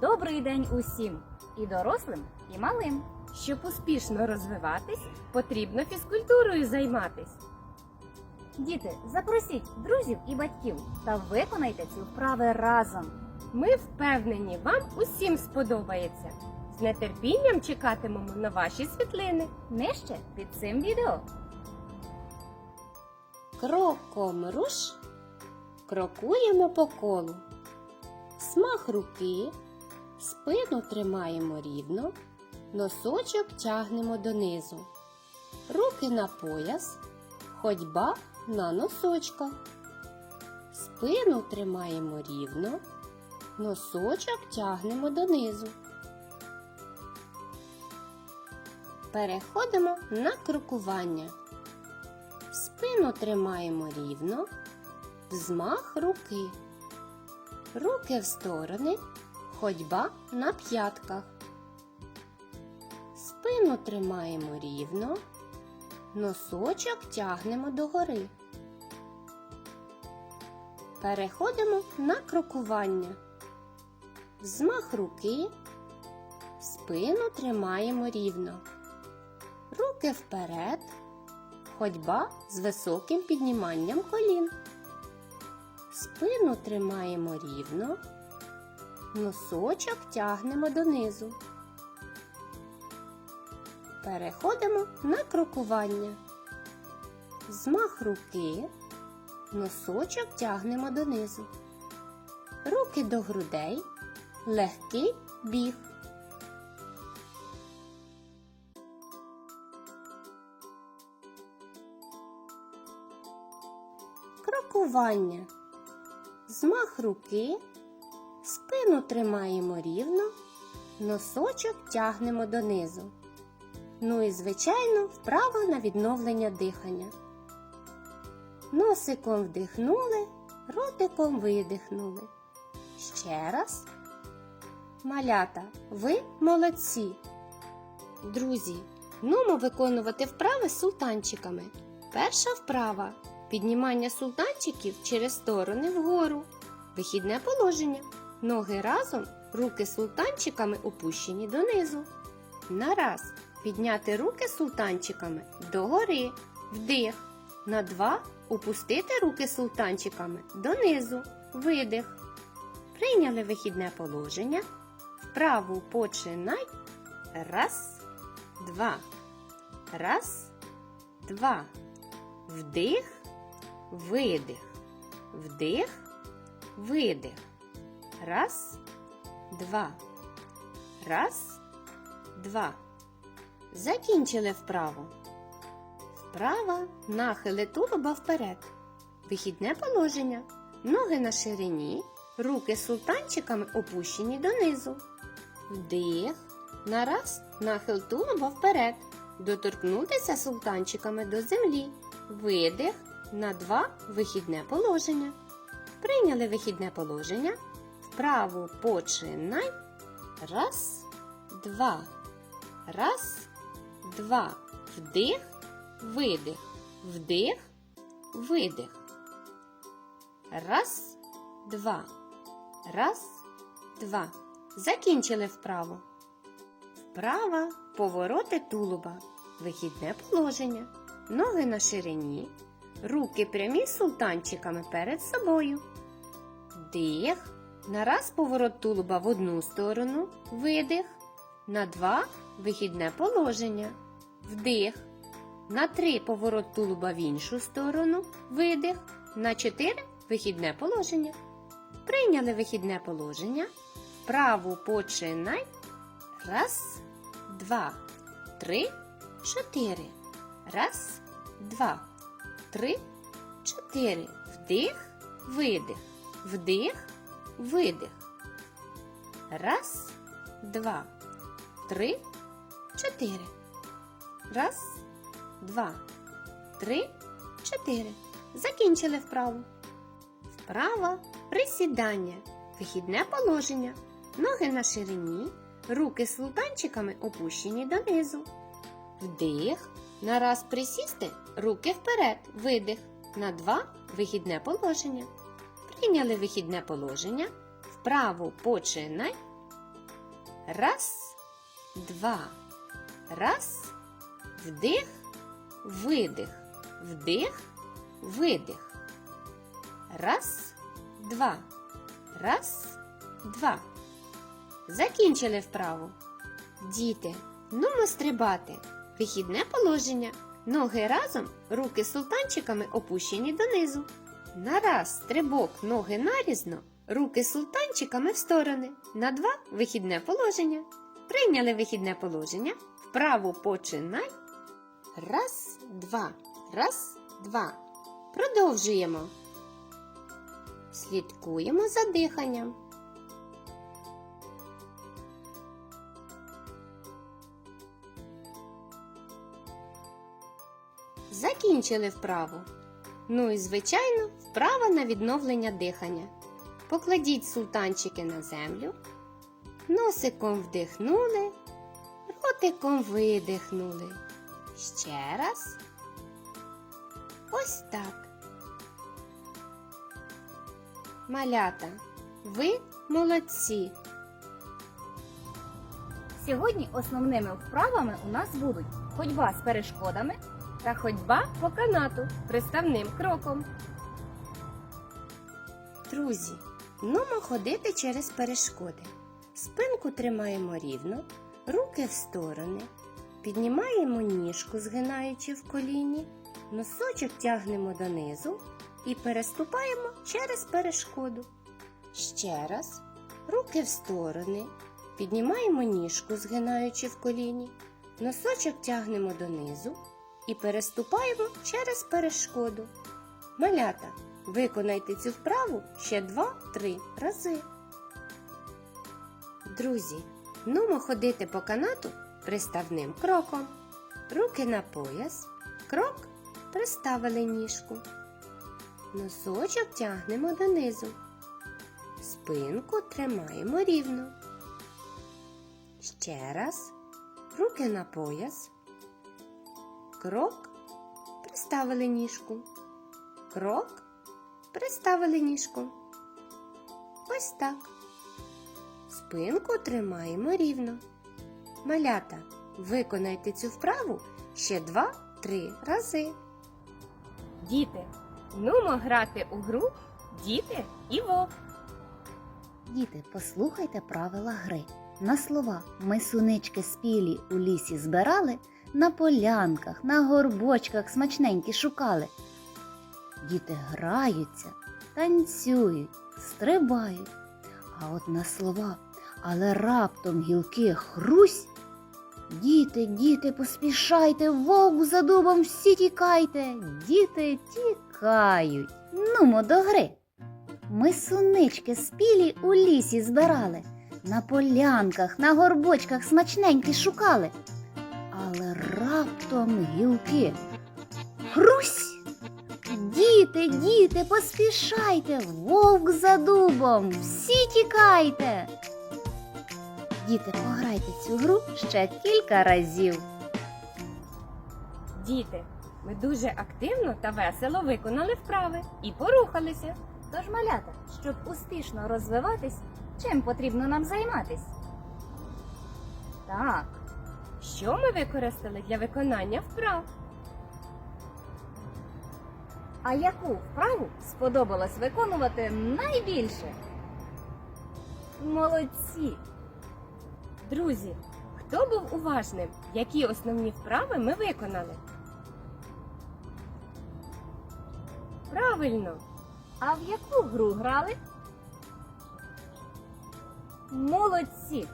Добрий день усім і дорослим, і малим. Щоб успішно розвиватись, потрібно фізкультурою займатись. Діти, запросіть друзів і батьків та виконайте ці вправи разом. Ми впевнені, вам усім сподобається. З нетерпінням чекатимемо на ваші світлини. Нижче під цим відео. Кроком руш, крокуємо по колу. Смах руки, спину тримаємо рівно, носочок тягнемо донизу. Руки на пояс, ходьба на носочках. Спину тримаємо рівно, носочок тягнемо донизу. Переходимо на крокування. Спину тримаємо рівно, взмах руки. Руки в сторони, ходьба на п'ятках. Спину тримаємо рівно, носочок тягнемо догори. Переходимо на крокування. Взмах руки, спину тримаємо рівно. Руки вперед. Ходьба з високим підніманням колін. Спину тримаємо рівно, носочок тягнемо донизу. Переходимо на крокування. Змах руки, носочок тягнемо донизу. Руки до грудей, легкий біг. Крокування. Змах руки, спину тримаємо рівно, носочок тягнемо донизу. Ну і, звичайно, вправа на відновлення дихання. Носиком вдихнули, ротиком видихнули. Ще раз. Малята, ви молодці. Друзі, нумо виконувати вправи з султанчиками. Перша вправа Піднімання султанчиків через сторони вгору. Вихідне положення. Ноги разом, руки султанчиками опущені донизу. На раз. Підняти руки султанчиками догори. Вдих. На два. Опустити руки султанчиками донизу. Видих. Прийняли вихідне положення. Вправу починай. Раз, два. Раз, два. Вдих видих, вдих, видих. Раз, два. Раз, два. Закінчили вправо. Вправа нахили тулуба вперед. Вихідне положення. Ноги на ширині, руки султанчиками опущені донизу. Вдих. Нараз нахил тулуба вперед. Доторкнутися султанчиками до землі. Видих на два вихідне положення. Прийняли вихідне положення. Вправо починай. Раз, два. Раз, два. Вдих, видих. Вдих, видих. Раз, два. Раз, два. Закінчили вправо. Вправа повороти тулуба. Вихідне положення. Ноги на ширині. Руки прямі султанчиками перед собою. Дих. На раз поворот тулуба в одну сторону. Видих. На два вихідне положення. Вдих. На три поворот тулуба в іншу сторону. Видих. На чотири вихідне положення. Прийняли вихідне положення. Вправу починай. Раз, два, три, чотири. Раз, два три, чотири. Вдих, видих. Вдих, видих. Раз, два, три, чотири. Раз, два, три, чотири. Закінчили вправу. Вправа присідання. Вихідне положення. Ноги на ширині. Руки з султанчиками опущені донизу. Вдих. На раз присісти, руки вперед, видих. На два вихідне положення. Прийняли вихідне положення. Вправо починай. Раз, два. Раз. Вдих, видих. Вдих, видих. Раз, два. Раз, два. Закінчили вправу. Діти, нумо стрибати. Вихідне положення. Ноги разом, руки султанчиками опущені донизу. На раз стрибок ноги нарізно, руки султанчиками в сторони. На два вихідне положення. Прийняли вихідне положення. Вправу починай. Раз, два. Раз, два. Продовжуємо. Слідкуємо за диханням. Закінчили вправу. Ну і, звичайно, вправа на відновлення дихання. Покладіть султанчики на землю, носиком вдихнули, ротиком видихнули. Ще раз. Ось так. Малята, ви молодці. Сьогодні основними вправами у нас будуть ходьба з перешкодами, Та ходьба по канату приставним кроком. Друзі, нумо ходити через перешкоди. Спинку тримаємо рівно, руки в сторони, піднімаємо ніжку, згинаючи в коліні, носочок тягнемо донизу і переступаємо через перешкоду. Ще раз, руки в сторони, піднімаємо ніжку, згинаючи в коліні, носочок тягнемо донизу і переступаємо через перешкоду. Малята, виконайте цю вправу ще 2-3 рази. Друзі, нумо ходити по канату приставним кроком. Руки на пояс, крок приставили ніжку. Носочок тягнемо донизу. Спинку тримаємо рівно. Ще раз. Руки на пояс. Крок приставили ніжку. Крок приставили ніжку. Ось так. Спинку тримаємо рівно. Малята, виконайте цю вправу ще 2-3 рази. Діти, нумо грати у гру діти і вовк. Діти, послухайте правила гри. На слова ми сунички спілі у лісі збирали, на полянках, на горбочках смачненькі шукали. Діти граються, танцюють, стрибають. А от на слова, але раптом гілки хрусь. Діти, діти, поспішайте, вовк за дубом всі тікайте. Діти тікають. Нумо до гри. Ми сунички спілі у лісі збирали, на полянках, на горбочках смачненькі шукали. Але раптом гілки. Хрусь! Діти, діти, поспішайте, вовк за дубом, всі тікайте. Діти, пограйте цю гру ще кілька разів. Діти, ми дуже активно та весело виконали вправи і порухалися. Тож, малята, щоб успішно розвиватись, чим потрібно нам займатись? Так, Що ми використали для виконання вправ? а яку вправу сподобалось виконувати найбільше? Молодці! Друзі, хто був уважним? Які основні вправи ми виконали? Правильно! А в яку гру грали? Молодці!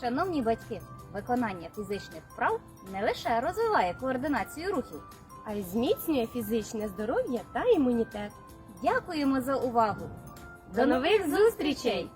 Шановні батьки, виконання фізичних вправ не лише розвиває координацію рухів. А й зміцнює фізичне здоров'я та імунітет. Дякуємо за увагу! До нових зустрічей!